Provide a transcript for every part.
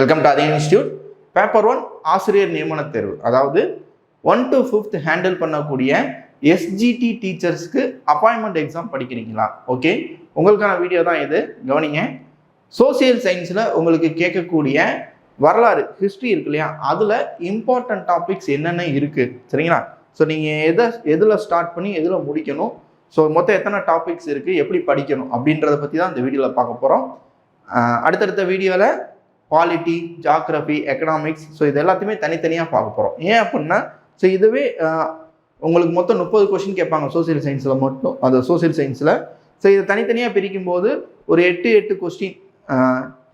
Welcome to அதே institute paper one ஆசிரியர் நியமன தேர்வு. அதாவது ஒன் டு ஃபிஃப்த் ஹேண்டில் பண்ணக்கூடிய எஸ்ஜிடி டீச்சர்ஸ்க்கு அப்பாயின்மெண்ட் எக்ஸாம் படிக்கிறீங்களா? ஓகே உங்களுக்கான வீடியோ தான் இது. கவனிங்க. சோசியல் சயின்ஸில் உங்களுக்கு கேட்கக்கூடிய வரலாறு ஹிஸ்ட்ரி இருக்கு இல்லையா? அதில் இம்பார்ட்டன்ட் டாபிக்ஸ் என்னென்ன இருக்குது சரிங்களா? ஸோ நீங்கள் எதை எதில் ஸ்டார்ட் பண்ணி எதில் முடிக்கணும்? ஸோ மொத்தம் எத்தனை டாபிக்ஸ் இருக்குது எப்படி படிக்கணும்? அப்படின்றத பற்றி தான் இந்த வீடியோவில் பார்க்க போகிறோம் அடுத்தடுத்த வீடியோவில் பாலிட்டி ஜாக்ரஃபி எக்கனாமிக்ஸ் ஸோ இது எல்லாத்தையுமே தனித்தனியாக பார்க்க போகிறோம் ஏன் அப்படின்னா ஸோ இதுவே உங்களுக்கு மொத்தம் முப்பது கொஷின் கேட்பாங்க சோசியல் சயின்ஸில் மட்டும். அந்த சோசியல் சயின்ஸில் ஸோ இதை தனித்தனியாக பிரிக்கும் போது ஒரு எட்டு எட்டு கொஸ்டின்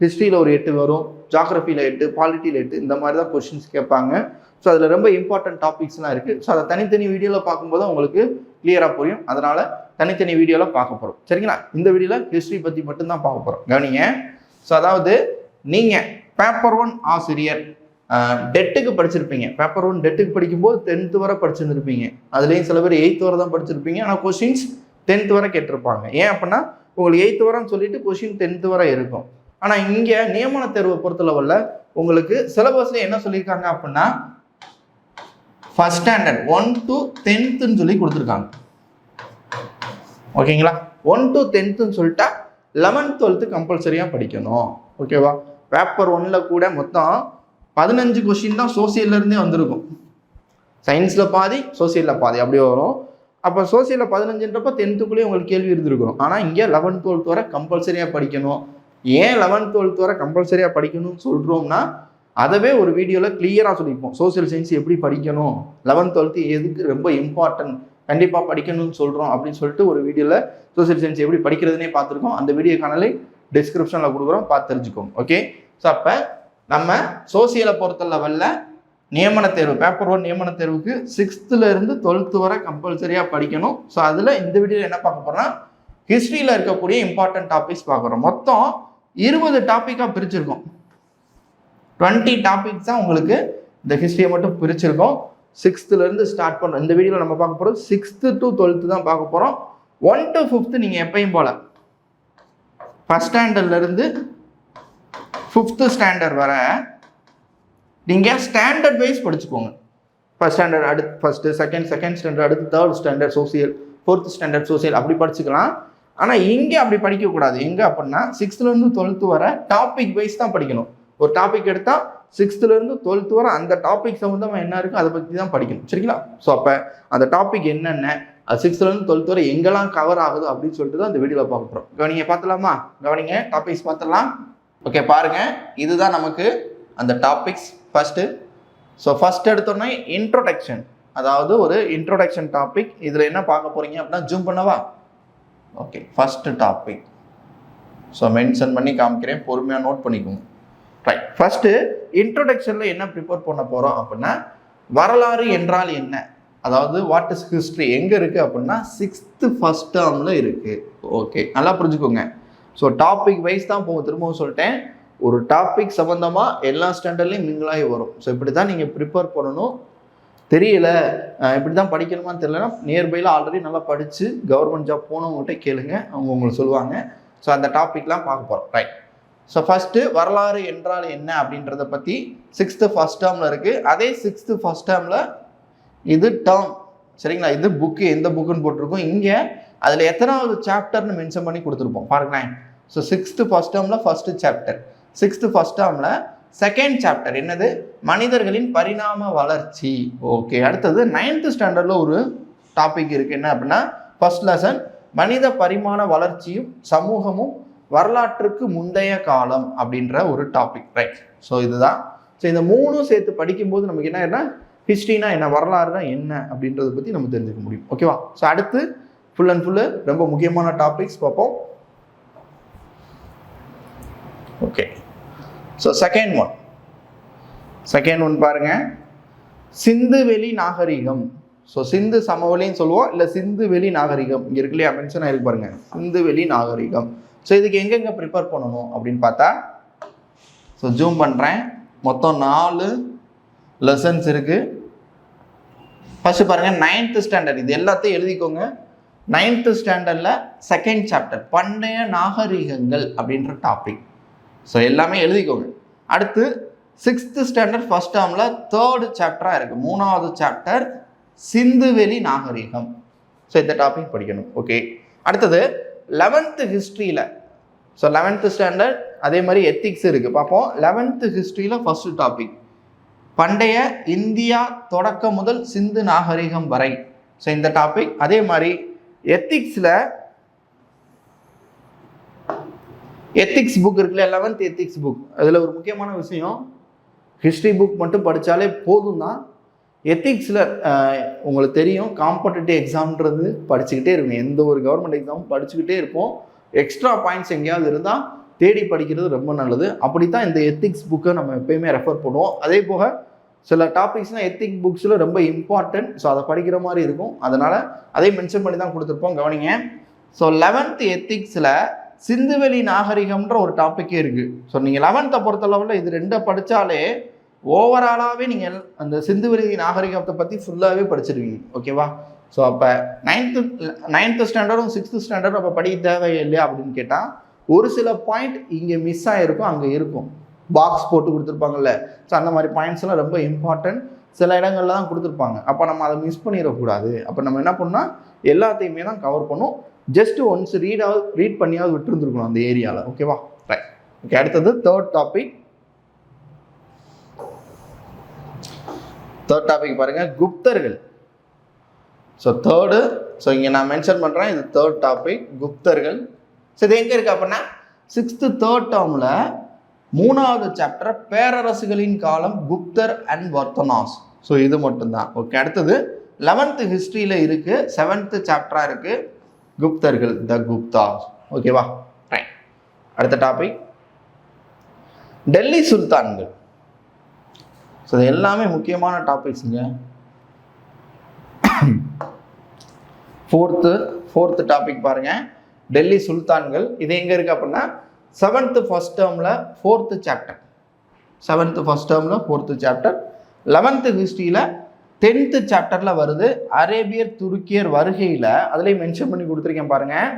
ஹிஸ்ட்ரியில் ஒரு எட்டு வரும் ஜாக்ரஃபியில் எட்டு பாலிட்டியில் எட்டு இந்த மாதிரி தான் கொஷின்ஸ் கேட்பாங்க. ஸோ அதில் ரொம்ப இம்பார்ட்டன்ட் டாபிக்ஸ்லாம் இருக்குது ஸோ அதை தனித்தனி வீடியோவில் பார்க்கும்போது உங்களுக்கு கிளியராக புரியும். அதனால் தனித்தனி வீடியோவில் பார்க்க போகிறோம் சரிங்களா? இந்த வீடியோவில் ஹிஸ்ட்ரி பற்றி மட்டும்தான் பார்க்க போகிறோம் கவனிங்க. ஸோ அதாவது நீங்கள் பேப்பர் ஒன் ஆசிரியர் டெட்டுக்கு படிச்சிருப்பீங்க. பேப்பர் ஒன் டெட்டுக்கு படிக்கும்போது டென்த்து வரை படிச்சிருந்துருப்பீங்க. அதுலேயும் சில பேர் எயித்து வரை தான் படிச்சிருப்பீங்க. ஆனால் கொஷின்ஸ் டென்த்து வரை கேட்டிருப்பாங்க. ஏன் அப்படின்னா உங்களுக்கு எயித்து வரன்னு சொல்லிட்டு கொஷின் டென்த்து வரை இருக்கும். ஆனால் இங்கே நியமன தேர்வை பொறுத்தளவில் உங்களுக்கு சிலபஸில் என்ன சொல்லியிருக்காங்க அப்படின்னா ஃபர்ஸ்ட் ஸ்டாண்டர்ட் ஒன் டு டென்த்துன்னு சொல்லி கொடுத்துருக்காங்க. ஓகேங்களா ஒன் டு டென்த்துன்னு சொல்லிட்டா லெவன்த் டுவெல்த்து கம்பல்சரியாக படிக்கணும். ஓகேவா பேப்பர் ஒன்னில் கூட மொத்தம் பதினஞ்சு கொஷின் தான் சோசியல்ல இருந்தே வந்திருக்கும். சயின்ஸில் பாதி சோசியலில் பாதி அப்படியே வரும். அப்போ சோசியலில் பதினஞ்சுன்றப்ப டென்த்துக்குள்ளேயே உங்களுக்கு கேள்வி இருந்திருக்கணும் ஆனால் இங்கே லெவன்த் டுவெல்த் வரை கம்பல்சரியாக படிக்கணும். ஏன் லெவன்த் டுவெல்த் வரை கம்பல்சரியாக படிக்கணும்னு சொல்கிறோம்னா அதவே ஒரு வீடியோவில் கிளியராக சொல்லியிருப்போம் சோசியல் சயின்ஸ் எப்படி படிக்கணும்? லெவன்த் டுவெல்த்து எதுக்கு ரொம்ப இம்பார்ட்டன்ட் கண்டிப்பாக படிக்கணும்னு சொல்கிறோம் அப்படின்னு சொல்லிட்டு ஒரு வீடியோவில் சோசியல் சயின்ஸ் எப்படி படிக்கிறதுனே பார்த்துருக்கோம். அந்த வீடியோ காணலை டிஸ்கிரிப்ஷனில் கொடுக்குறோம் பார்த்து தெரிஞ்சுக்கோங்க. ஓகே ஸோ அப்போ நம்ம சோசியலை பொறுத்த லெவலில் நியமன தேர்வு பேப்பர் ஒன் நியமன தேர்வுக்கு சிக்ஸ்த்துலேருந்து டுவெல்த்து வரை கம்பல்சரியாக படிக்கணும். ஸோ அதில் இந்த வீடியோவில் என்ன பார்க்க போகிறோம்னா ஹிஸ்ட்ரியில் இருக்கக்கூடிய இம்பார்ட்டன்ட் டாபிக்ஸ் பார்க்குறோம். மொத்தம் இருபது டாப்பிக்காக பிரிச்சிருக்கோம். டுவெண்ட்டி டாபிக்ஸ் தான் உங்களுக்கு இந்த ஹிஸ்ட்ரியை மட்டும் பிரிச்சிருக்கோம். சிக்ஸ்த்துலேருந்து ஸ்டார்ட் பண்ணுறோம் இந்த வீடியோவில் நம்ம பார்க்க போகிறோம் சிக்ஸ்த்து டு டுவெல்த்து தான் பார்க்க போகிறோம் ஒன் டு ஃபிஃப்த்து நீங்கள் எப்பயும் போல் ஃபஸ்ட் ஸ்டாண்டர்ட்லேருந்து ஃபிஃப்த்து ஸ்டாண்டர்ட் வர நீங்கள் ஸ்டாண்டர்ட் வைஸ் படிச்சுக்கோங்க. ஃபஸ்ட் ஸ்டாண்டர்ட் அடுத்து ஃபஸ்ட்டு செகண்ட் செகண்ட் ஸ்டாண்டர்ட் அடுத்து third standard social fourth standard social அப்படி படிச்சுக்கலாம். ஆனால் இங்கே அப்படி படிக்கக்கூடாது. எங்கே அப்படின்னா சிக்ஸ்த்துலேருந்து டுவெல்த்து வர டாபிக் வைஸ் தான் படிக்கணும். ஒரு டாபிக் எடுத்தால் சிக்ஸ்த்துலேருந்து டுவெல்த்து வர அந்த டாபிக் சம்மந்தமாக என்ன இருக்கோ அதை பற்றி தான் படிக்கணும். சரிங்களா? ஸோ அப்போ அந்த டாபிக் என்னென்ன சிக்ஸ்த்துலேருந்து டுவெல்த் வரை எங்கெல்லாம் கவர் ஆகுது அப்படின்னு சொல்லிட்டு தான் அந்த வீடியோவில் பார்க்க போகிறோம் கவனிங்க பார்த்துலாமா கவனிங்க டாபிக்ஸ் பார்த்துடலாம். ஓகே பாருங்க. இதுதான் நமக்கு அந்த டாபிக்ஸ் ஃபஸ்ட்டு ஸோ ஃபர்ஸ்ட் எடுத்தோன்னே இன்ட்ரோடக்ஷன் அதாவது ஒரு இன்ட்ரோடக்ஷன் டாபிக் இதில் என்ன பார்க்க போகிறீங்க அப்படின்னா ஜூம் பண்ணவா? Okay first topic so mention பண்ணி காமிக்கிறேன். பொறுமையாக நோட் பண்ணிக்கோங்க. ரைட் ஃபர்ஸ்ட்டு இன்ட்ரோடக்ஷனில் என்ன ப்ரிப்பேர் பண்ண போகிறோம் அப்படின்னா வரலாறு என்றால் என்ன? அதாவது வாட் இஸ் ஹிஸ்ட்ரி எங்கே இருக்குது அப்படின்னா சிக்ஸ்த்து ஃபஸ்ட் டேர்மில் இருக்குது ஓகே நல்லா புரிஞ்சுக்கோங்க. ஸோ டாபிக் வைஸ் தான் போகும். திரும்பவும் சொல்லிட்டேன். ஒரு டாபிக் சம்மந்தமாக எல்லா ஸ்டாண்டர்ட்லேயும் மிங்கிளாகி வரும். ஸோ இப்படி தான் நீங்கள் ப்ரிப்பேர் பண்ணணும். தெரியல. இப்படி தான் படிக்கணுமான்னு தெரியலனா நியர்பையில் ஆல்ரெடி நல்லா படித்து கவர்மெண்ட் ஜாப் போனவங்ககிட்ட கேளுங்க. அவங்க உங்களுக்கு சொல்லுவாங்க. ஸோ அந்த டாபிக்லாம் பார்க்க போகிறோம் ரைட் ஸோ ஃபஸ்ட்டு வரலாறு என்றால் என்ன அப்படின்றத பற்றி சிக்ஸ்த்து ஃபஸ்ட் டேர்மில் இருக்குது அதே சிக்ஸ்த்து ஃபஸ்ட் டேர்மில் இது டேர்ம் சரிங்களா? இது புக்கு எந்த புக்குன்னு போட்டிருக்கோம். இங்கே அதில் எத்தனாவது சாப்டர்னு மென்ஷன் பண்ணி கொடுத்துருப்போம். பாருங்களேன் ஸோ சிக்ஸ்த்து ஃபஸ்ட் டேர்மில் ஃபஸ்ட்டு சாப்டர் சிக்ஸ்த்து ஃபஸ்ட் டேர்மில் செகண்ட் சாப்டர் என்னது? மனிதர்களின் பரிணாம வளர்ச்சி. ஓகே அடுத்தது நைன்த்து ஸ்டாண்டர்டில் ஒரு டாபிக் இருக்குது என்ன அப்படின்னா ஃபர்ஸ்ட் லெசன் மனித பரிமாண வளர்ச்சியும் சமூகமும் வரலாற்றுக்கு முந்தைய காலம் அப்படின்ற ஒரு டாபிக் ரைட் ஸோ இதுதான். ஸோ இந்த மூணும் சேர்த்து படிக்கும்போது நமக்கு என்ன என்ன ஹிஸ்ட்ரினா என்ன? வரலாறுனா என்ன அப்படின்றத பற்றி நம்ம தெரிஞ்சுக்க முடியும். ஓகேவா? ஸோ அடுத்து ஃபுல் அண்ட் ஃபுல்லு ரொம்ப முக்கியமான டாபிக்ஸ் பார்ப்போம். Okay so second one second one பாருங்க. சிந்து வெளி நாகரிகம். ஸோ சிந்து சமவெளின்னு சொல்லுவோம். இல்லை சிந்து வெளி நாகரிகம். இங்கே இருக்கு இல்லையா? மென்ஷன் ஆயிருக்கு பாருங்க. சிந்து வெளி நாகரிகம். ஸோ இதுக்கு எங்கெங்கே ப்ரிப்பேர் பண்ணணும் அப்படின்னு பார்த்தா ஸோ ஜூம் பண்ணுறேன் மொத்தம் நாலு லெசன்ஸ் இருக்குது ஃபர்ஸ்ட் பாருங்க நைன்த் ஸ்டாண்டர்ட் இது எல்லாத்தையும் எழுதிக்கோங்க. நைன்த்து ஸ்டாண்டர்டில் செகண்ட் சாப்டர் பண்டைய நாகரிகங்கள் அப்படின்ற டாபிக் ஸோ எல்லாமே எழுதிக்கோங்க. அடுத்து சிக்ஸ்த்து ஸ்டாண்டர்ட் ஃபர்ஸ்ட் டேர்மில் தேர்டு சாப்டராக இருக்குது மூணாவது சாப்டர் சிந்துவெளி நாகரிகம். ஸோ இந்த டாபிக் படிக்கணும். ஓகே அடுத்தது லெவன்த்து ஹிஸ்ட்ரியில் ஸோ லெவன்த்து ஸ்டாண்டர்ட் அதே மாதிரி எத்திக்ஸ் இருக்குது பார்ப்போம். லெவன்த்து ஹிஸ்ட்ரியில் ஃபஸ்ட்டு டாபிக் பண்டைய இந்தியா தொடக்கம் முதல் சிந்து நாகரிகம் வரை. ஸோ இந்த டாபிக் அதே மாதிரி எத்திக்ஸில் எத்திக்ஸ் புக் இருக்குல்ல லெவன்த் எத்திக்ஸ் புக் அதில் ஒரு முக்கியமான விஷயம் ஹிஸ்ட்ரி புக் மட்டும் படித்தாலே போதும் தான். எத்திக்ஸில் உங்களுக்கு தெரியும் காம்படிட்டிவ் எக்ஸாம்ன்றது படிச்சுக்கிட்டே இருக்கும் எந்த ஒரு கவர்மெண்ட் எக்ஸாமும் படிச்சுக்கிட்டே இருப்போம். எக்ஸ்ட்ரா பாயிண்ட்ஸ் எங்கேயாவது இருந்தால் தேடி படிக்கிறது ரொம்ப நல்லது. அப்படி தான் இந்த எத்திக்ஸ் புக்கை நம்ம எப்பயுமே ரெஃபர் பண்ணுவோம். அதே போக சில டாபிக்ஸ்னால் எத்திக் புக்ஸில் ரொம்ப இம்பார்ட்டன்ட் ஸோ அதை படிக்கிற மாதிரி இருக்கும். அதனால் அதையும் மென்ஷன் பண்ணி தான் கொடுத்துருப்போம். கவனிங்க. ஸோ லெவன்த் எத்திக்ஸில் சிந்துவெளி நாகரிகம்ன்ற ஒரு டாப்பிக்கே இருக்குது ஸோ நீங்கள் லெவன்த்தை பொறுத்தளவில் இது ரெண்டை படித்தாலே ஓவராலாகவே நீங்கள் அந்த சிந்துவெளி நாகரிகத்தை பற்றி ஃபுல்லாகவே படிச்சிருவீங்க. ஓகேவா ஸோ அப்போ நைன்த்து நைன்த்து ஸ்டாண்டர்டும் சிக்ஸ்த்து ஸ்டாண்டர்டும் அப்போ படிக்க தேவையில்லையா அப்படின்னு கேட்டால் ஒரு சில பாயிண்ட் இங்கே மிஸ் ஆகிருக்கும் அங்கே இருக்கும். பாக்ஸ் போட்டு கொடுத்துருப்பாங்கல்ல. ஸோ அந்த மாதிரி பாயிண்ட்ஸ்லாம் ரொம்ப இம்பார்ட்டன்ட் சில இடங்களில் தான் கொடுத்துருப்பாங்க. அப்போ நம்ம அதை மிஸ் பண்ணிடக்கூடாது. அப்போ நம்ம என்ன பண்ணால் எல்லாத்தையுமே தான் கவர் பண்ணும். ஜஸ்ட் ஒன்ஸ் ரீடாவது ரீட் பண்ணியாவது விட்டுருந்துருக்கணும் அந்த ஏரியாவில் ஓகேவா ரைட் ஓகே அடுத்தது தேர்ட் டாபிக் தேர்ட் டாபிக் பாருங்கள் குப்தர்கள். ஸோ தேர்டு ஸோ இங்கே நான் மென்ஷன் பண்ணுறேன் இது தேர்ட் டாபிக் குப்தர்கள். ஸோ இது எங்கே இருக்கு அப்படின்னா சிக்ஸ்த்து தேர்ட் டேர்மில் மூணாவது சாப்டர் பேரரசுகளின் காலம் குப்தர் அண்ட் வர்த்தனாஸ் ஸோ இது மட்டும்தான். ஓகே அடுத்தது லெவன்த்து ஹிஸ்ட்ரியில் இருக்குது செவன்த்து சாப்டராக இருக்குது குப்தர்கள் த குப்தாஸ். ஓகேவா ரைட் அடுத்த டாபிக் டெல்லி சுல்தான்கள். ஸோ இது எல்லாமே முக்கியமான டாபிக்ஸுங்க ஃபோர்த்து ஃபோர்த்து டாபிக் பாருங்கள் டெல்லி சுல்தான்கள் இது எங்கே இருக்குது அப்படின்னா செவன்த்து ஃபஸ்ட் டேர்மில் ஃபோர்த்து சாப்டர் செவன்த்து ஃபஸ்ட் டேர்மில் ஃபோர்த்து சாப்டர் லெவன்த்து ஹிஸ்ட்ரியில் டென்த்து சாப்டரில் வருது. அரேபியர் துருக்கியர் வருகையில் அதுலேயும் மென்ஷன் பண்ணி கொடுத்துருக்கேன் பாருங்கள்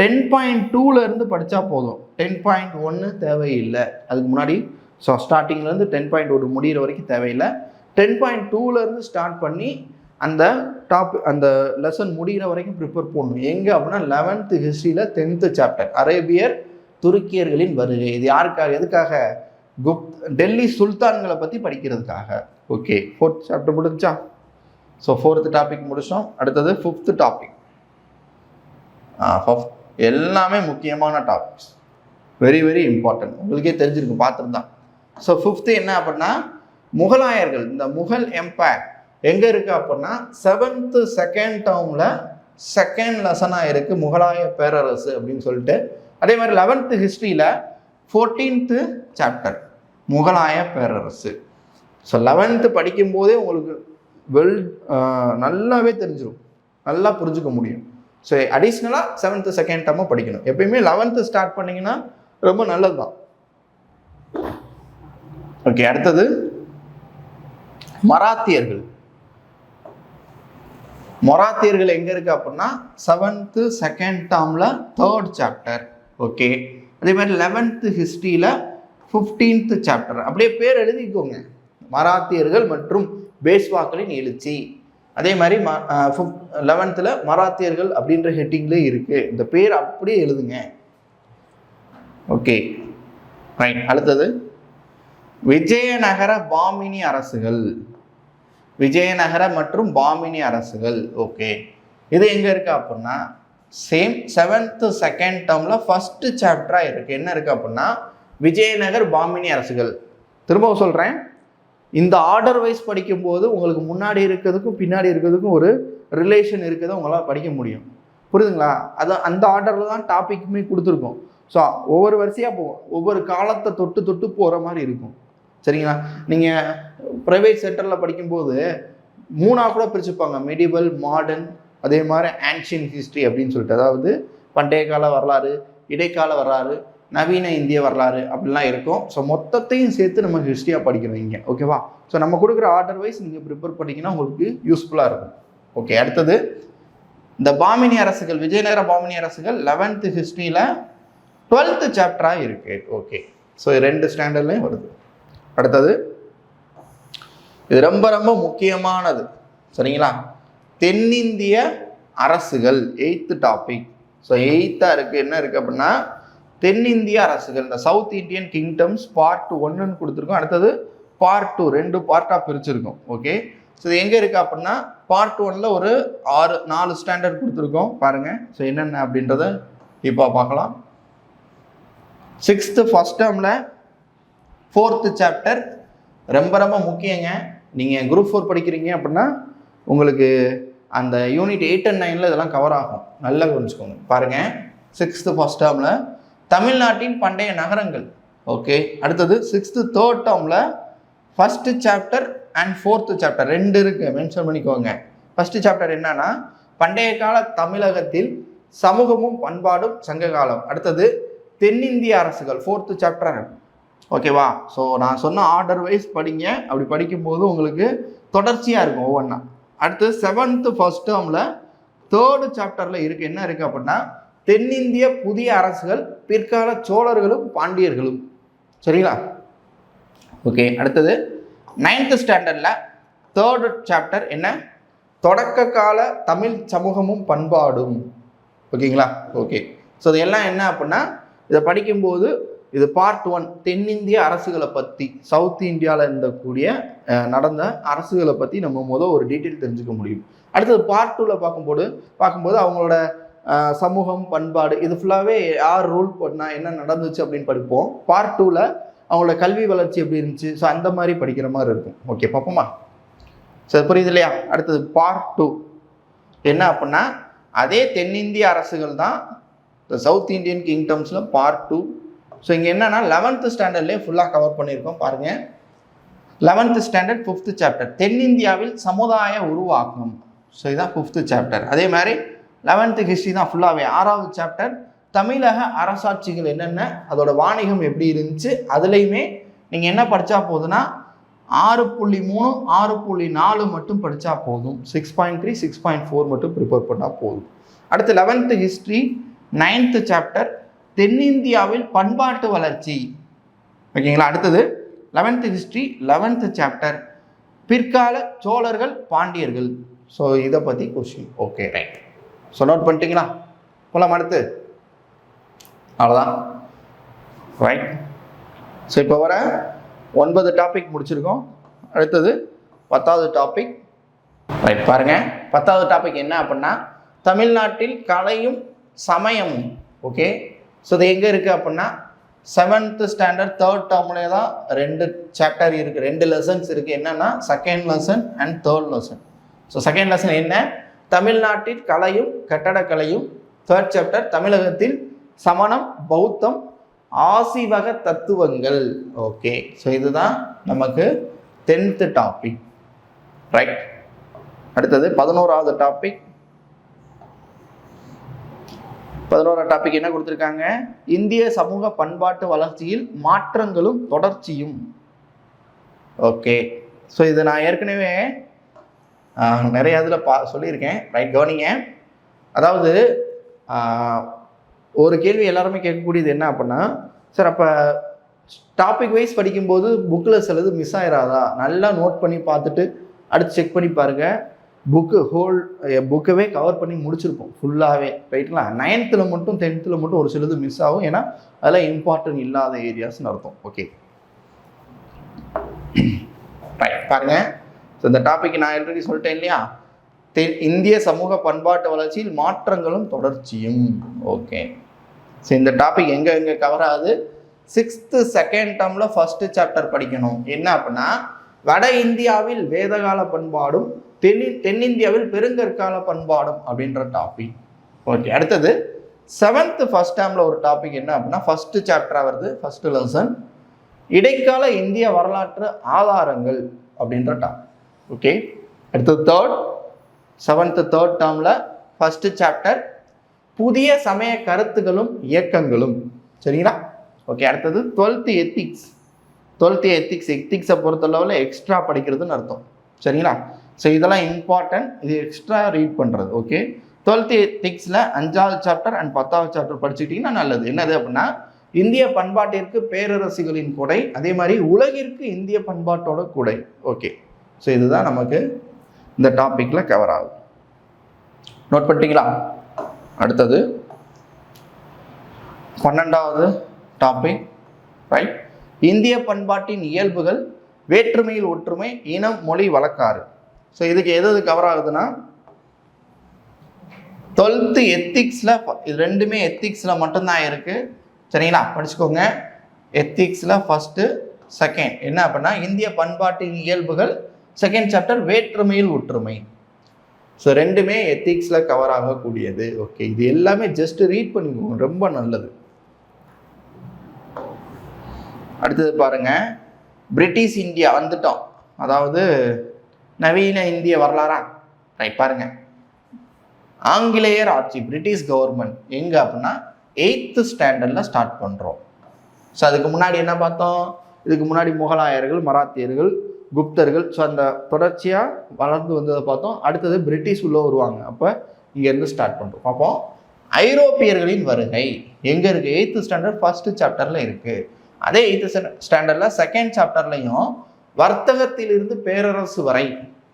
டென் பாயிண்ட் டூலேருந்து படித்தா போதும். டென் பாயிண்ட் ஒன்று தேவையில்லை. அதுக்கு முன்னாடி ஸோ ஸ்டார்டிங்லேருந்து டென் பாயிண்ட் ஒன்று முடிகிற வரைக்கும் தேவையில்லை. டென் பாயிண்ட் டூலேருந்து ஸ்டார்ட் பண்ணி அந்த டாப் அந்த லெசன் முடிகிற வரைக்கும் ப்ரிப்பேர் பண்ணணும் எங்கே அப்படின்னா லெவன்த்து ஹிஸ்ட்ரியில் டென்த்து சாப்டர் அரேபியர் துருக்கியர்களின் வருகை. இது யாருக்காக? எதுக்காக? குப் டெல்லி சுல்தான்களை பற்றி படிக்கிறதுக்காக. ஓகே ஃபோர்த் சாப்டர் முடிஞ்சா? ஸோ ஃபோர்த்து டாபிக் முடித்தோம் அடுத்தது ஃபிஃப்த்து டாபிக் ஃபஃப்த் எல்லாமே முக்கியமான டாபிக்ஸ் வெரி வெரி இம்பார்ட்டன்ட் உங்களுக்கே தெரிஞ்சிருக்கு பார்த்துருந்தான் ஸோ ஃபிஃப்த்து என்ன அப்படின்னா முகலாயர்கள் இந்த முகல் எம்பையர் எங்கே இருக்குது அப்படின்னா செவன்த்து செகண்ட் டேர்மில் செகண்ட் லெசனாக இருக்குது முகலாய பேரரசு அப்படின்னு சொல்லிட்டு. அதே மாதிரி லெவன்த்து ஹிஸ்ட்ரியில் ஃபோர்டீன்த்து சாப்டர் முகலாய பேரரசு. ஸோ லெவன்த்து படிக்கும்போதே உங்களுக்கு வெல் நல்லாவே தெரிஞ்சிடும் நல்லா புரிஞ்சுக்க முடியும். ஸோ அடிஷ்னலாக செவன்த்து செகண்ட் டேர்மும் படிக்கணும். எப்பயுமே லெவன்த்து ஸ்டார்ட் பண்ணிங்கன்னா ரொம்ப நல்லது தான் ஓகே அடுத்தது மராத்தியர்கள். மொராத்தியர்கள் எங்கே இருக்கு அப்படின்னா செவன்த்து செகண்ட் டேர்மில் தேர்ட் சாப்டர் ஓகே அதே மாதிரி லெவன்த்து ஹிஸ்ட்ரியில் ஃபிஃப்டீன்த்து சாப்டர் அப்படியே பேர் எழுதிக்கோங்க. மராத்தியர்கள் மற்றும் பேஸ்வாக்களின் எழுச்சி. அதே மாதிரி ம லெவன்த்தில் மராத்தியர்கள் அப்படின்ற ஹெட்டிங்லேயே இருக்குது இந்த பேர் அப்படியே எழுதுங்க. ஓகே ரைட் அடுத்தது. விஜயநகர பாமினி அரசுகள். விஜயநகர மற்றும் பாமினி அரசுகள். ஓகே இது எங்கே இருக்கு அப்படின்னா சேம் செவன்த்து செகண்ட் டேர்மில் ஃபஸ்ட்டு சாப்டராக இருக்குது என்ன இருக்குது அப்படின்னா விஜயநகர் பாமினி அரசுகள். திரும்பவும் சொல்கிறேன் இந்த ஆர்டர் வைஸ் படிக்கும்போது உங்களுக்கு முன்னாடி இருக்கிறதுக்கும் பின்னாடி இருக்கிறதுக்கும் ஒரு ரிலேஷன் இருக்கிறத உங்களால் படிக்க முடியும். புரியுதுங்களா? அது அந்த ஆர்டரில் தான் டாப்பிக்குமே கொடுத்துருக்கோம். ஸோ ஒவ்வொரு வரிசையாக போகும் ஒவ்வொரு காலத்தை தொட்டு தொட்டு போகிற மாதிரி இருக்கும். சரிங்களா? நீங்கள் ப்ரைவேட் சென்டரில் படிக்கும்போது மூணாக கூட பிரிச்சுப்பாங்க. மெடிவல் மாடர்ன் அதே மாதிரி ஆன்ஷியன் ஹிஸ்ட்ரி அப்படின்னு சொல்லிட்டு. அதாவது பண்டைய கால வரலாறு இடைக்கால வரலாறு நவீன இந்திய வரலாறு அப்படிலாம் இருக்கும். ஸோ மொத்தத்தையும் சேர்த்து நம்ம ஹிஸ்ட்ரியாக படிக்கணும் இங்கே. ஓகேவா ஸோ நம்ம கொடுக்குற ஆர்டர் வைஸ் நீங்கள் ப்ரிப்பேர் பண்ணிங்கன்னா உங்களுக்கு யூஸ்ஃபுல்லாக இருக்கும். ஓகே அடுத்தது இந்த பாமினி அரசுகள் விஜயநகர பாமினி அரசுகள் லெவன்த்து ஹிஸ்ட்ரியில் டுவெல்த்து சாப்டராக இருக்குது ஓகே ஸோ ரெண்டு ஸ்டாண்டர்ட்லேயும் வருது. அடுத்தது இது ரொம்ப ரொம்ப முக்கியமானது. சரிங்களா? தென்னிந்திய அரசுகள் எயித்து டாபிக் ஸோ எயித்தாக இருக்குது என்ன இருக்குது அப்படின்னா தென்னிந்திய அரசுகள் இந்த சவுத் இந்தியன் கிங்டம்ஸ் பார்ட் ஒன்றுன்னு கொடுத்துருக்கோம். அடுத்தது பார்ட் டூ ரெண்டு பார்ட்டாக பிரிச்சிருக்கோம். ஓகே ஸோ இது எங்கே இருக்குது அப்படின்னா பார்ட் ஒனில் ஒரு ஆறு நாலு ஸ்டாண்டர்ட் கொடுத்துருக்கோம். பாருங்கள் ஸோ என்னென்ன அப்படின்றத இப்போ பார்க்கலாம். சிக்ஸ்த்து ஃபஸ்ட் டேர்மில் ஃபோர்த்து சாப்டர் ரொம்ப ரொம்ப முக்கியங்க. நீங்கள் குரூப் ஃபோர் படிக்கிறீங்க அப்படின்னா உங்களுக்கு அந்த யூனிட் எயிட் அண்ட் நைனில் இதெல்லாம் கவர் ஆகும். நல்லா புரிஞ்சுக்கோங்க பாருங்கள் சிக்ஸ்த்து ஃபஸ்ட் டேர்மில் தமிழ்நாட்டின் பண்டைய நகரங்கள். ஓகே அடுத்தது சிக்ஸ்த்து தேர்ட் டேர்மில் first chapter and fourth chapter ரெண்டு இருக்குது மென்ஷன் பண்ணிக்கோங்க. ஃபஸ்ட்டு சாப்டர் என்னன்னா பண்டைய கால தமிழகத்தில் சமூகமும் பண்பாடும் சங்ககாலம் அடுத்தது தென்னிந்திய அரசுகள். ஃபோர்த்து சாப்டர் ஓகேவா ஸோ நான் சொன்ன ஆர்டர் வைஸ் படிங்க. அப்படி படிக்கும்போது உங்களுக்கு தொடர்ச்சியாக இருக்கும் ஒவ்வொன்றா அடுத்து செவன்த்து ஃபர்ஸ்ட் டேர்மில் தேர்டு சாப்டரில் இருக்குது என்ன இருக்குது அப்படின்னா தென்னிந்திய புதிய அரசுகள் பிற்கால சோழர்களும் பாண்டியர்களும். சரிங்களா? ஓகே அடுத்தது நைன்த்து ஸ்டாண்டர்டில் தேர்டு சாப்டர் என்ன? தொடக்க கால தமிழ் சமூகமும் பண்பாடும். ஓகேங்களா ஓகே ஸோ இதெல்லாம் என்ன அப்படின்னா இதை படிக்கும்போது இது பார்ட் ஒன் தென்னிந்திய அரசுகளை பற்றி சவுத் இந்தியாவில் இருந்தக்கூடிய நடந்த அரசுகளை பற்றி நம்ம முதல் ஒரு டீட்டெயில் தெரிஞ்சுக்க முடியும். அடுத்தது பார்ட் டூவில் பார்க்கும்போது பார்க்கும்போது அவங்களோட சமூகம் பண்பாடு இது ஃபுல்லாகவே யார் ரூல் பண்ணா என்ன நடந்துச்சு அப்படின்னு படிப்போம். பார்ட் டூவில் அவங்களோட கல்வி வளர்ச்சி எப்படி இருந்துச்சு? ஸோ அந்த மாதிரி படிக்கிற மாதிரி இருக்கும். ஓகே பார்ப்போமா? சரி புரியுது இல்லையா? அடுத்தது பார்ட் டூ என்ன அப்படின்னா அதே தென்னிந்திய அரசுகள் தான் இந்த சவுத் இந்தியன் கிங்டம்ஸில் பார்ட் டூ ஸோ இங்கே என்னன்னா லெவன்த்து ஸ்டாண்டர்ட்லேயே ஃபுல்லாக கவர் பண்ணியிருக்கோம் பாருங்கள் லெவன்த்து ஸ்டாண்டர்ட் ஃபிஃப்த்து சாப்டர் தென்னிந்தியாவில் சமுதாய உருவாக்கம். ஸோ இதுதான் ஃபிஃப்த்து சாப்டர் அதே மாதிரி லெவன்த்து ஹிஸ்ட்ரி தான் ஃபுல்லாகவே ஆறாவது சாப்டர் தமிழக அரசாட்சிகள் என்னென்ன அதோட வாணிகம் எப்படி இருந்துச்சு அதுலேயுமே நீங்கள் என்ன படித்தா போதுன்னா ஆறு புள்ளி மூணு ஆறு புள்ளி நாலு மட்டும் படித்தா போதும். Six point three six point four மட்டும் ப்ரிப்பேர் பண்ணால் போதும். அடுத்து லெவன்த்து ஹிஸ்ட்ரி நைன்த்து சாப்டர் தென்னிந்தியாவில் பண்பாட்டு வளர்ச்சி. ஓகேங்களா? அடுத்தது லெவன்த்து ஹிஸ்ட்ரி லெவன்த்து சாப்டர் பிற்கால சோழர்கள் பாண்டியர்கள். ஸோ இதை பற்றி question okay right so note பண்ணிட்டீங்களா? போலாம் அடுத்து. அவ்வளோதான் ரைட் ஸோ இப்போ வர ஒன்பது டாபிக் முடிச்சிருக்கோம். அடுத்தது பத்தாவது டாபிக் ரைட் பாருங்க. பத்தாவது டாபிக் என்ன அப்படின்னா தமிழ்நாட்டில் கலையும் சமயமும். ஓகே ஸோ இது எங்கே இருக்குது அப்படின்னா செவன்த்து ஸ்டாண்டர்ட் தேர்ட் டேர்ம்லேயே தான் ரெண்டு சாப்டர் இருக்குது ரெண்டு லெசன்ஸ் இருக்குது என்னென்னா second lesson and third lesson so second lesson என்ன? தமிழ்நாட்டில் கலையும் கட்டடக்கலையும் தேர்ட் சாப்டர் தமிழகத்தில் சமணம் பௌத்தம் ஆசிவக தத்துவங்கள். ஓகே ஸோ இதுதான் நமக்கு டென்த்து டாபிக் ரைட் அடுத்தது பதினோராவது டாபிக் பதினோரா டாபிக் என்ன கொடுத்துருக்காங்க? இந்திய சமூக பண்பாட்டு வளர்ச்சியில் மாற்றங்களும் தொடர்ச்சியும். ஓகே ஸோ இது நான் ஏற்கனவே நிறைய இதில் பா சொல்லியிருக்கேன். ரைட் கவனிங்க. அதாவது ஒரு கேள்வி எல்லாருமே கேட்கக்கூடியது என்ன அப்படின்னா சார் அப்போ டாபிக் வைஸ் படிக்கும்போது புக்கில் சிலது மிஸ் ஆயிடாதா நல்லா நோட் பண்ணி பார்த்துட்டு அடுத்து செக் பண்ணி பாருங்கள் புக்கு ஹோல் புக்கவே கவர் பண்ணி முடிச்சிருப்போம். ஃபுல்லாகவே ரைட்டுங்களா நைன்த்தில் மட்டும் டென்த்தில் மட்டும் ஒரு சிலது மிஸ் ஆகும். ஏன்னா அதெல்லாம் இம்பார்ட்டன்ட் இல்லாத ஏரியாஸ்னு அர்த்தம். ஓகே ரைட் பாருங்க. ஸோ இந்த டாபிக் நான் ஆல்ரெடி சொல்லிட்டேன் இல்லையா? தென் இந்திய சமூக பண்பாட்டு வளர்ச்சியில் மாற்றங்களும் தொடர்ச்சியும். ஓகே ஸோ இந்த டாபிக் எங்கே எங்கே கவர் ஆகுது? சிக்ஸ்த்து செகண்ட் டேர்மில் ஃபஸ்ட்டு சாப்டர் படிக்கணும். என்ன அப்படின்னா வட இந்தியாவில் வேதகால பண்பாடும் தென்னின் தென்னிந்தியாவில் பெருங்கற்கால பண்பாடும் அப்படின்ற டாபிக் ஓகே அடுத்தது செவன்த்து ஃபஸ்ட் டேமில் ஒரு டாபிக் என்ன அப்படின்னா ஃபஸ்ட்டு சாப்டராக வருது ஃபஸ்ட்டு லெசன் இடைக்கால இந்திய வரலாற்று ஆதாரங்கள் அப்படின்ற டாபிக் ஓகே அடுத்தது தேர்ட் செவன்த்து தேர்ட் டேர்மில் ஃபஸ்ட்டு சாப்டர் புதிய சமய கருத்துகளும் இயக்கங்களும். சரிங்களா? ஓகே அடுத்தது டுவெல்த்து எத்திக்ஸ் டுவெல்த்து எத்திக்ஸ் எத்திக்ஸை பொறுத்தளவில் எக்ஸ்ட்ரா படிக்கிறதுன்னு அர்த்தம். சரிங்களா? ஸோ இதெல்லாம் இம்பார்ட்டன்ட் இது எக்ஸ்ட்ரா ரீட் பண்ணுறது ஓகே டுவெல்த்து எத்திக்ஸில் அஞ்சாவது சாப்டர் அண்ட் பத்தாவது சாப்டர் படிச்சுக்கிட்டிங்கன்னா நல்லது. என்னது அப்படின்னா இந்திய பண்பாட்டிற்கு பேரரசுகளின் கொடை அதே மாதிரி உலகிற்கு இந்திய பண்பாட்டோட கொடை ஓகே ஸோ இதுதான் நமக்கு இந்த டாப்பிக்கில் கவர் ஆகும். நோட் பண்ணிட்டீங்களா? அடுத்தது. பன்னெண்டாவது டாபிக் ரைட் இந்திய பண்பாட்டின் இயல்புகள் வேற்றுமையில் ஒற்றுமை இனம் மொழி வழக்காறு. ஸோ இதுக்கு எது எது கவர் ஆகுதுன்னா டுவெல்த்து எத்திக்ஸில் இது ரெண்டுமே எத்திக்ஸில் மட்டும்தான் இருக்குது சரிங்களா? படிச்சுக்கோங்க. எத்திக்ஸில் ஃபஸ்ட்டு செகண்ட் என்ன அப்படின்னா இந்திய பண்பாட்டின் இயல்புகள் செகண்ட் சாப்டர் வேற்றுமையில் ஒற்றுமை. ஸோ ரெண்டுமே எத்திக்ஸில் கவர் ஆகக்கூடியது. ஓகே இது எல்லாமே ஜஸ்ட் ரீட் பண்ணிக்கோங்க. ரொம்ப நல்லது. அடுத்தது பாருங்க. பிரிட்டிஷ் இந்தியா வந்துட்டோம். அதாவது நவீன இந்திய வரலாறா? ரைட் பாருங்க. ஆங்கிலேயர் ஆட்சி பிரிட்டிஷ் கவர்மெண்ட் எங்கே அப்படின்னா எயித்து ஸ்டாண்டர்டில் ஸ்டார்ட் பண்ணுறோம் ஸோ அதுக்கு முன்னாடி என்ன பார்த்தோம்? இதுக்கு முன்னாடி முகலாயர்கள் மராத்தியர்கள் குப்தர்கள் ஸோ அந்த தொடர்ச்சியாக வளர்ந்து வந்ததை பார்த்தோம். அடுத்தது பிரிட்டிஷ் உள்ள வருவாங்க. அப்போ இங்கேருந்து ஸ்டார்ட் பண்ணுறோம் பார்ப்போம். ஐரோப்பியர்களின் வருகை எங்கே இருக்குது எயித்து ஸ்டாண்டர்ட் ஃபஸ்ட்டு சாப்டரில் இருக்குது அதே எயித்து ஸ்டாண்டர்டில் செகண்ட் சாப்டர்லையும் வர்த்தகத்திலிருந்து பேரரசு வரை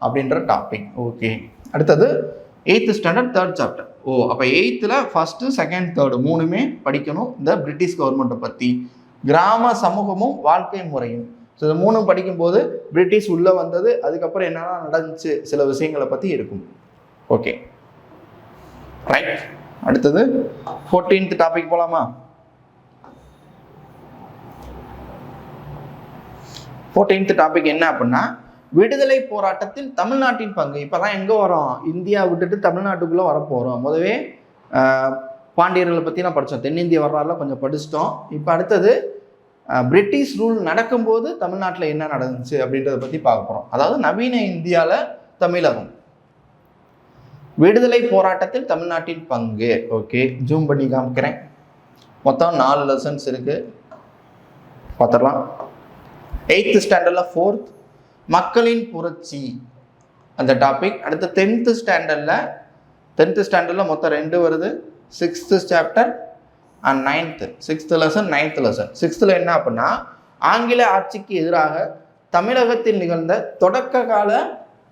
அப்படின்ற டாபிக் ஓகே அடுத்தது எயித்து ஸ்டாண்டர்ட் தேர்ட் சாப்டர் ஓ அப்போ எயித்தில் ஃபஸ்ட்டு செகண்ட் தேர்டு மூணுமே படிக்கணும். இந்த பிரிட்டிஷ் கவர்மெண்ட்டை பற்றி கிராம சமூகமும் வாழ்க்கை முறையும். ஸோ இது மூணும் படிக்கும்போது பிரிட்டிஷ் உள்ளே வந்தது அதுக்கப்புறம் என்னென்ன நடந்துச்சு சில விஷயங்களை பற்றி இருக்கும். ஓகே ரைட் அடுத்தது ஃபோர்டீன்த் டாபிக் போகலாமா ஃபோர்டீன்த் டாபிக் என்ன அப்படின்னா விடுதலை போராட்டத்தில் தமிழ்நாட்டின் பங்கு. இப்போதான் எங்கே வரோம்? இந்தியா விட்டுட்டு தமிழ்நாட்டுக்குள்ளே வரப்போகிறோம் முதவே பாண்டியர்களை பற்றி நான் படித்தோம் தென்னிந்திய வரலாறுல கொஞ்சம் படிச்சிட்டோம். இப்போ அடுத்தது பிரிட்டிஷ் ரூல் நடக்கும்போது தமிழ்நாட்டில் என்ன நடந்துச்சு அப்படின்றத பற்றி பார்க்க போகிறோம் அதாவது நவீன இந்தியாவில் தமிழகம். விடுதலை போராட்டத்தில் தமிழ்நாட்டின் பங்கு. ஓகே ஜூம் பண்ணி காமிக்கிறேன். மொத்தம் நாலு லெசன்ஸ் இருக்குது பார்த்துடலாம். எயித்து ஸ்டாண்டர்டில் ஃபோர்த் மக்களின் புரட்சி. அந்த டாபிக் அடுத்து டென்த்து ஸ்டாண்டர்டில் டென்த்து ஸ்டாண்டர்டில் மொத்தம் ரெண்டு வருது. Sixth chapter and ninth sixth lesson ninth lesson சிக்ஸ்த்தில் என்ன அப்படின்னா ஆங்கில ஆட்சிக்கு எதிராக தமிழகத்தில் நிகழ்ந்த தொடக்க கால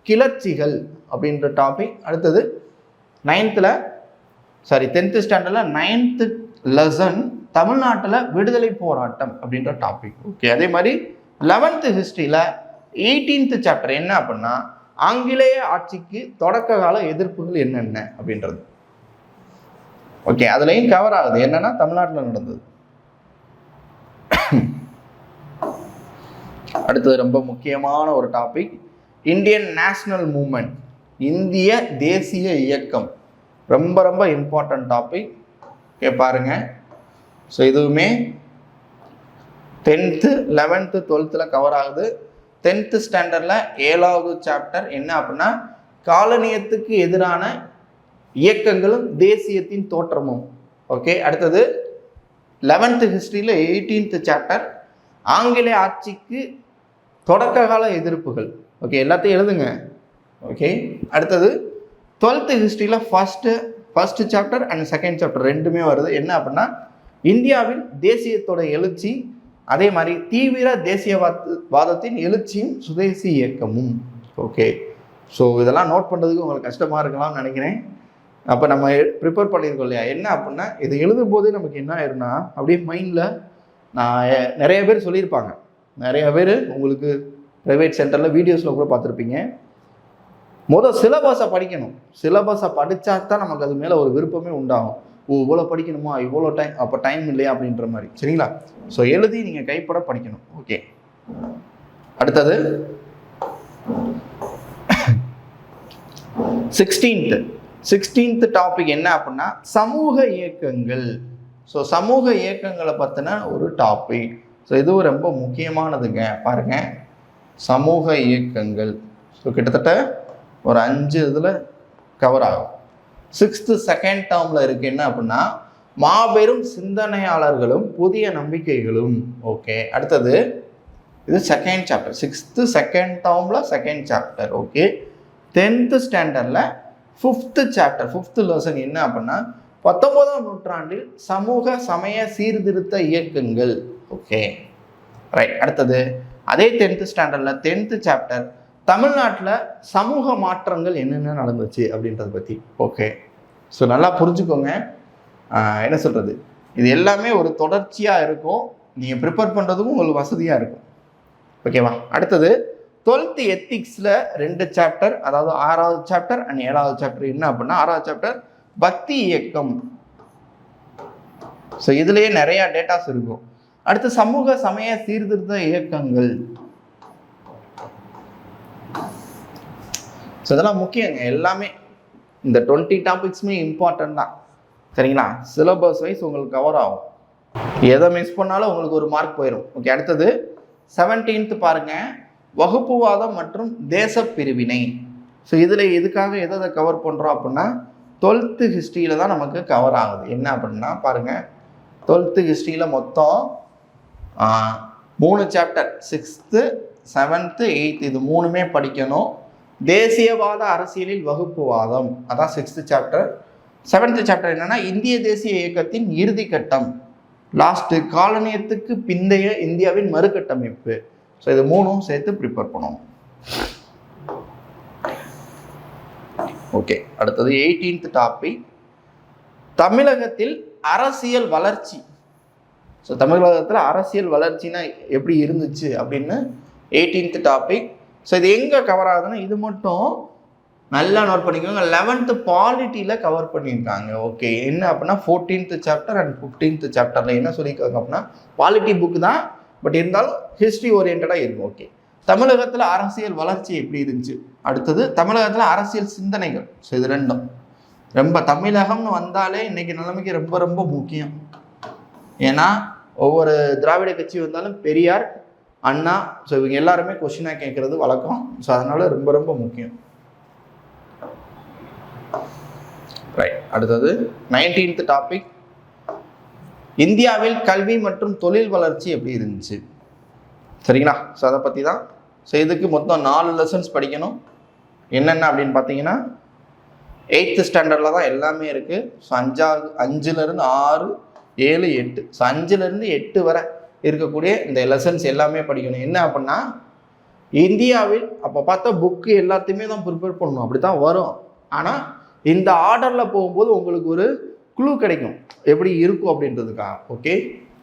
கிளர்ச்சிகள் அப்படின்ற டாபிக் அடுத்தது நைன்த்தில் சாரி டென்த்து ஸ்டாண்டர்டில் நைன்த்து லெசன் தமிழ்நாட்டில் விடுதலை போராட்டம் அப்படின்ற டாபிக் ஓகே அதே மாதிரி லெவன்த்து ஹிஸ்ட்ரியில் எயிட்டீன்த்து சாப்டர் என்ன அப்படின்னா ஆங்கிலேய ஆட்சிக்கு தொடக்க கால எதிர்ப்புகள் என்னென்ன அப்படின்றது. ஓகே அதுலேயும் கவர் ஆகுது. என்னன்னா தமிழ்நாட்டில் நடந்தது. அடுத்தது ரொம்ப முக்கியமான ஒரு டாபிக் இந்தியன் நேஷனல் மூமெண்ட் இந்திய தேசிய இயக்கம். ரொம்ப ரொம்ப இம்பார்ட்டன்ட் டாபிக் பாருங்க. ஸோ இதுவுமே டென்த்து லெவன்த்து டுவெல்த்தில் கவர் ஆகுது. டென்த்து ஸ்டாண்டர்டில் ஏழாவது சாப்டர் என்ன அப்படின்னா காலனியத்துக்கு எதிரான இயக்கங்களும் தேசியத்தின் தோற்றமும். ஓகே அடுத்தது லெவன்த்து ஹிஸ்ட்ரியில் எயிட்டீன்த்து சாப்டர் ஆங்கிலேய ஆட்சிக்கு தொடக்க கால எதிர்ப்புகள். ஓகே எல்லாத்தையும் எழுதுங்க. ஓகே அடுத்தது டுவெல்த்து ஹிஸ்ட்ரியில் first first chapter and second chapter ரெண்டுமே வருது. என்ன அப்படின்னா இந்தியாவில் தேசியத்தோட எழுச்சி அதே மாதிரி தீவிர தேசியவாத வாதத்தின் எழுச்சியும் சுதேசி இயக்கமும். ஓகே ஸோ இதெல்லாம் நோட் பண்ணுறதுக்கு உங்களுக்கு கஷ்டமாக இருக்கலாம்னு நினைக்கிறேன். அப்போ நம்ம ப்ரிப்பேர் பண்ணியிருக்கோம் இல்லையா? என்ன அப்படின்னா இது எழுதும் போதே நமக்கு என்ன ஆயிரும்னா அப்படியே மைண்டில் நான் நிறைய பேர் சொல்லியிருப்பாங்க. நிறைய பேர் உங்களுக்கு ப்ரைவேட் சென்டரில் வீடியோஸில் கூட பார்த்துருப்பீங்க. முதல் சிலபஸை படிக்கணும். சிலபஸை படித்தா தான் நமக்கு அது மேலே ஒரு விருப்பமே உண்டாகும். ஓ இவ்வளோ படிக்கணுமா? இவ்வளோ டைம் அப்போ டைம் இல்லையா அப்படின்ற மாதிரி. சரிங்களா? ஸோ எழுதி நீங்கள் கைப்பட படிக்கணும். ஓகே அடுத்தது. சிக்ஸ்டீன்த்து சிக்ஸ்டீன்த் டாபிக் என்ன அப்படின்னா சமூக இயக்கங்கள். ஸோ சமூக இயக்கங்களை பற்றின ஒரு டாபிக் ஸோ இதுவும் ரொம்ப முக்கியமானதுங்க. பாருங்க. சமூக இயக்கங்கள். ஸோ கிட்டத்தட்ட ஒரு அஞ்சு இதில் கவர் ஆகும். சிக்ஸ்த்து செகண்ட் டேர்மில் இருக்கு என்ன அப்படின்னா மாபெரும் சிந்தனையாளர்களும் புதிய நம்பிக்கைகளும். ஓகே அடுத்தது இது செகண்ட் சாப்டர் சிக்ஸ்த்து செகண்ட் டேர்மில் செகண்ட் சாப்டர் ஓகே டென்த்து ஸ்டாண்டர்டில் ஃபிஃப்த்து சாப்டர் ஃபிஃப்த்து லெசன் என்ன அப்படின்னா பத்தொன்பதாம் நூற்றாண்டில் சமூக சமய சீர்திருத்த இயக்கங்கள். ஓகே ரைட் அடுத்தது அதே டென்த்து ஸ்டாண்டர்டில் டென்த்து சாப்டர் தமிழ்நாட்டில் சமூக மாற்றங்கள் என்னென்ன நடந்துச்சு அப்படின்றத பற்றி ஓகே ஸோ நல்லா புரிஞ்சுக்கோங்க. என்ன சொல்கிறது இது எல்லாமே ஒரு தொடர்ச்சியாக இருக்கும். நீங்கள் ப்ரிப்பேர் பண்ணுறதுக்கும் உங்களுக்கு வசதியாக இருக்கும். ஓகேவா அடுத்தது டுவெல்த் எத்திக்ஸில் ரெண்டு சாப்டர் அதாவது ஆறாவது சாப்டர் அண்ட் ஏழாவது சாப்டர் என்ன அப்படின்னா ஆறாவது சாப்டர் பக்தி இயக்கம். ஸோ இதுலேயே நிறையா டேட்டாஸ் இருக்கும். அடுத்து சமூக சமய சீர்திருத்த இயக்கங்கள். ஸோ இதெல்லாம் முக்கியங்க. எல்லாமே இந்த டுவெண்ட்டி டாபிக்ஸுமே இம்பார்ட்டன்ட் தான். சரிங்களா? சிலபஸ் வைஸ் உங்களுக்கு கவர் ஆகும். எதை மிஸ் பண்ணாலும் உங்களுக்கு ஒரு மார்க் போயிடும் ஓகே அடுத்தது செவன்டீன்த் பாருங்கள் வகுப்புவாதம் மற்றும் தேச பிரிவினை. ஸோ இதில் எதுக்காக எதை எதை கவர் பண்ணுறோம் அப்படின்னா டுவெல்த்து ஹிஸ்ட்ரியில் தான் நமக்கு கவர் ஆகுது. என்ன அப்படின்னா பாருங்கள் டுவெல்த்து ஹிஸ்ட்ரியில் மொத்தம் மூணு சாப்டர் சிக்ஸ்த்து செவன்த்து எயித்து இது மூணுமே படிக்கணும். தேசியவாத அரசியலில் வகுப்புவாதம் அதான் சிக்ஸ்த்து சாப்டர் செவன்த்து சாப்டர் என்னன்னா இந்திய தேசிய இயக்கத்தின் இறுதி கட்டம். லாஸ்ட்டு காலனியத்துக்கு பிந்தைய இந்தியாவின் மறுகட்டமைப்பு. ஸோ இது மூணும் சேர்த்து ப்ரிப்பேர் பண்ணணும். ஓகே அடுத்தது எயிட்டீன்த் டாபிக் தமிழகத்தில் அரசியல் வளர்ச்சி. ஸோ தமிழகத்தில் அரசியல் வளர்ச்சினா எப்படி இருந்துச்சு அப்படின்னு எயிட்டீன்த் டாபிக் ஸோ இது எங்கே கவர் ஆகுதுன்னா இது மட்டும் நல்லா நோட் பண்ணிக்கோங்க. லெவன்த்து பாலிட்டியில் கவர் பண்ணியிருக்காங்க. ஓகே என்ன அப்படின்னா ஃபோர்டீன்த்து சாப்டர் அண்ட் ஃபிஃப்டீன்த்து சாப்டரில் என்ன சொல்லியிருக்காங்க அப்படின்னா பாலிட்டி புக் தான். பட் இருந்தாலும் ஹிஸ்ட்ரி ஓரியன்டாக இருக்கும். ஓகே தமிழகத்தில் அரசியல் வளர்ச்சி எப்படி இருந்துச்சு? அடுத்தது தமிழகத்தில் அரசியல் சிந்தனைகள். ஸோ இது ரெண்டும். ரொம்ப தமிழகம்னு வந்தாலே இன்றைக்கி நிலைமைக்கு ரொம்ப ரொம்ப முக்கியம். ஏன்னா ஒவ்வொரு திராவிட கட்சி வந்தாலும் பெரியார் அண்ணா ஸோ இவங்க எல்லாருமே கொஷினாக கேட்குறது வழக்கம். ஸோ அதனால் ரொம்ப ரொம்ப முக்கியம். ரைட் அடுத்தது நைன்டீன்த் டாபிக் இந்தியாவில் கல்வி மற்றும் தொழில் வளர்ச்சி எப்படி இருந்துச்சு? சரிங்களா? ஸோ அதை பற்றி தான் ஸோ இதுக்கு மொத்தம் நாலு லெசன்ஸ் படிக்கணும். என்னென்ன அப்படின்னு பார்த்தீங்கன்னா எயித்து ஸ்டாண்டர்டில் தான் எல்லாமே இருக்குது ஸோ அஞ்சாவது அஞ்சுலேருந்து ஆறு ஏழு எட்டு. ஸோ அஞ்சுலேருந்து எட்டு வரை இருக்கக்கூடிய இந்த லெசன்ஸ் எல்லாமே படிக்கணும். என்ன அப்படின்னா இந்தியாவில் அப்போ பார்த்தா புக்கு எல்லாத்தையுமே தான் ப்ரிப்பேர் பண்ணணும். அப்படி தான் வரும். ஆனால் இந்த ஆர்டரில் போகும்போது உங்களுக்கு ஒரு குழு கிடைக்கும். எப்படி இருக்கும் அப்படின்றதுக்காக ஓகே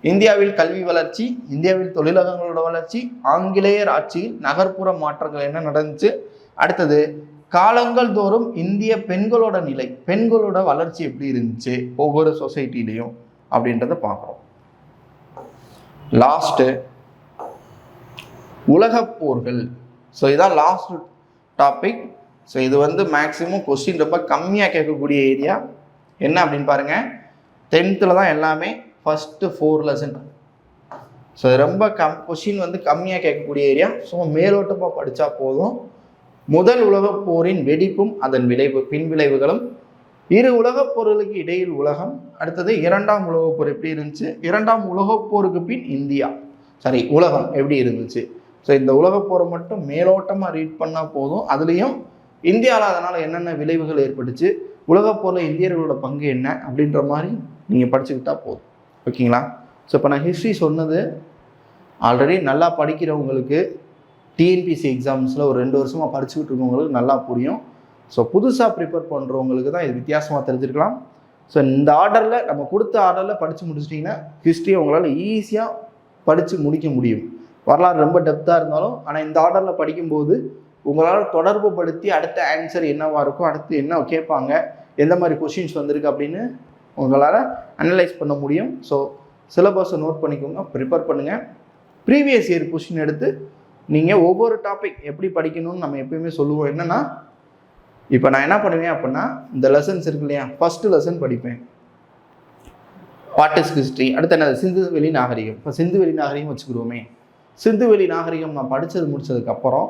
இந்தியாவில் கல்வி வளர்ச்சி இந்தியாவில் தொழிலகங்களோட வளர்ச்சி ஆங்கிலேயர் ஆட்சியில் நகர்ப்புற மாற்றங்கள் என்ன நடந்துச்சு? அடுத்தது காலங்கள் தோறும் இந்திய பெண்களோட நிலை பெண்களோட வளர்ச்சி எப்படி இருந்துச்சு? ஒவ்வொரு சொசைட்டிலையும் அப்படின்றத பார்க்குறோம். லாஸ்ட்டு உலகப் போர்கள். ஸோ இதான் லாஸ்ட் டாபிக் ஸோ இது வந்து மேக்ஸிமம் கொஸ்டின் ரொம்ப கம்மியாக கேட்கக்கூடிய ஏரியா என்ன அப்படின்னு பாருங்கள் டென்த்தில் தான் எல்லாமே ஃபஸ்ட்டு ஃபோர் லெசன் ஸோ ரொம்ப கம் கொஷின் வந்து கம்மியாக கேட்கக்கூடிய ஏரியா ஸோ மேலோட்டமாக படித்தா போதும். முதல் உலகப் போரின் வெடிப்பும் அதன் விளைவு பின்விளைவுகளும் இரு உலகப் போர்களுக்கு இடையில் உலகம் அடுத்தது இரண்டாம் உலகப் போர் எப்படி இருந்துச்சு? இரண்டாம் உலகப் போருக்கு பின் இந்தியா. சாரி உலகம் எப்படி இருந்துச்சு? ஸோ இந்த உலகப் போரை மட்டும் மேலோட்டமாக ரீட் பண்ணால் போதும். அதுலேயும் இந்தியாவில் அதனால் என்னென்ன விளைவுகள் ஏற்பட்டுச்சு? உலகப் போரில் இந்தியர்களோட பங்கு என்ன? அப்படின்ற மாதிரி நீங்கள் படிச்சுக்கிட்டா போதும். ஓகேங்களா ஸோ இப்போ நான் ஹிஸ்ட்ரி சொன்னது ஆல்ரெடி நல்லா படிக்கிறவங்களுக்கு டிஎன்பிசி எக்ஸாம்ஸில் ஒரு ரெண்டு வருஷமாக படிச்சுக்கிட்டு இருக்கவங்களுக்கு நல்லா புரியும். ஸோ புதுசாக ப்ரிப்பேர் பண்ணுறவங்களுக்கு தான் இது வித்தியாசமாக தெரிஞ்சிருக்கலாம். ஸோ இந்த ஆர்டரில் நம்ம கொடுத்த ஆர்டரில் படித்து முடிச்சிட்டிங்கன்னா ஹிஸ்ட்ரியை உங்களால் ஈஸியாக படித்து முடிக்க முடியும். வரலாறு ரொம்ப டெப்த்தாக இருந்தாலும் ஆனால் இந்த ஆர்டரில் படிக்கும்போது உங்களால் தொடர்பு படுத்தி அடுத்த ஆன்சர் என்னவாக இருக்கும் அடுத்து என்ன கேட்பாங்க எந்த மாதிரி கொஷின்ஸ் வந்திருக்கு அப்படின்னு உங்களால் அனலைஸ் பண்ண முடியும். ஸோ சிலபஸை நோட் பண்ணிக்கோங்க ப்ரிப்பேர் பண்ணுங்கள் ப்ரீவியஸ் இயர் கொஷின் எடுத்து நீங்கள் ஒவ்வொரு டாபிக் எப்படி படிக்கணும்னு நம்ம எப்பயுமே சொல்லுவோம். என்னென்னா இப்போ நான் என்ன பண்ணுவேன் அப்படின்னா இந்த லெசன்ஸ் இருக்கு இல்லையா? ஃபஸ்ட்டு லெசன் படிப்பேன். வாட் இஸ் ஹிஸ்ட்ரி அடுத்து என்னது? சிந்துவெளி நாகரிகம். இப்போ சிந்துவெளி நாகரிகம் வச்சுக்கிடுவோமே. சிந்துவெளி நாகரிகம் நான் படித்தது முடித்ததுக்கப்புறம்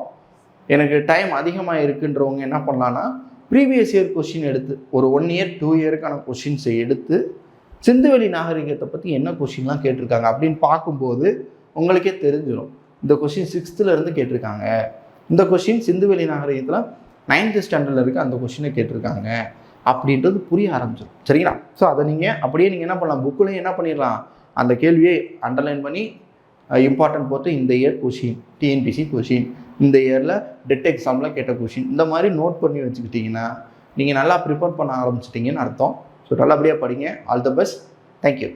எனக்கு டைம் அதிகமாக இருக்குன்றவங்க என்ன பண்ணலான்னா ப்ரீவியஸ் இயர் கொஷின் எடுத்து ஒரு ஒன் இயர் டூ இயருக்கான கொஷின்ஸை எடுத்து சிந்துவெளி நாகரிகத்தை பற்றி என்ன கொஷின்லாம் கேட்டிருக்காங்க அப்படின்னு பார்க்கும்போது உங்களுக்கே தெரிஞ்சிடும் இந்த கொஷின் சிக்ஸ்த்துலேருந்து கேட்டிருக்காங்க. இந்த கொஷின் சிந்துவெளி நாகரிகத்தில் நைன்த்து ஸ்டாண்டர்டில் இருக்க அந்த கொஷினை கேட்டிருக்காங்க. அப்படின்றது புரிய ஆரம்பிச்சிடும் சரிங்களா? ஸோ அதை நீங்கள் அப்படியே நீங்கள் என்ன பண்ணலாம்? புக்குலையும் என்ன பண்ணிடலாம்? அந்த கேள்வியை அண்டர்லைன் பண்ணி இம்பார்ட்டன்ட் போட்டு இந்த இயர் கொஷின் டிஎன்பிசி கொஷின் இந்த இயரில் டெட் எக்ஸாமில் கேட்ட கொஷின் இந்த மாதிரி நோட் பண்ணி வச்சுக்கிட்டிங்கன்னா நீங்கள் நல்லா ப்ரிப்பேர் பண்ண ஆரம்பிச்சிட்டிங்கன்னு அர்த்தம். ஸோ நல்லபடியாக படிங்க. All the best thank you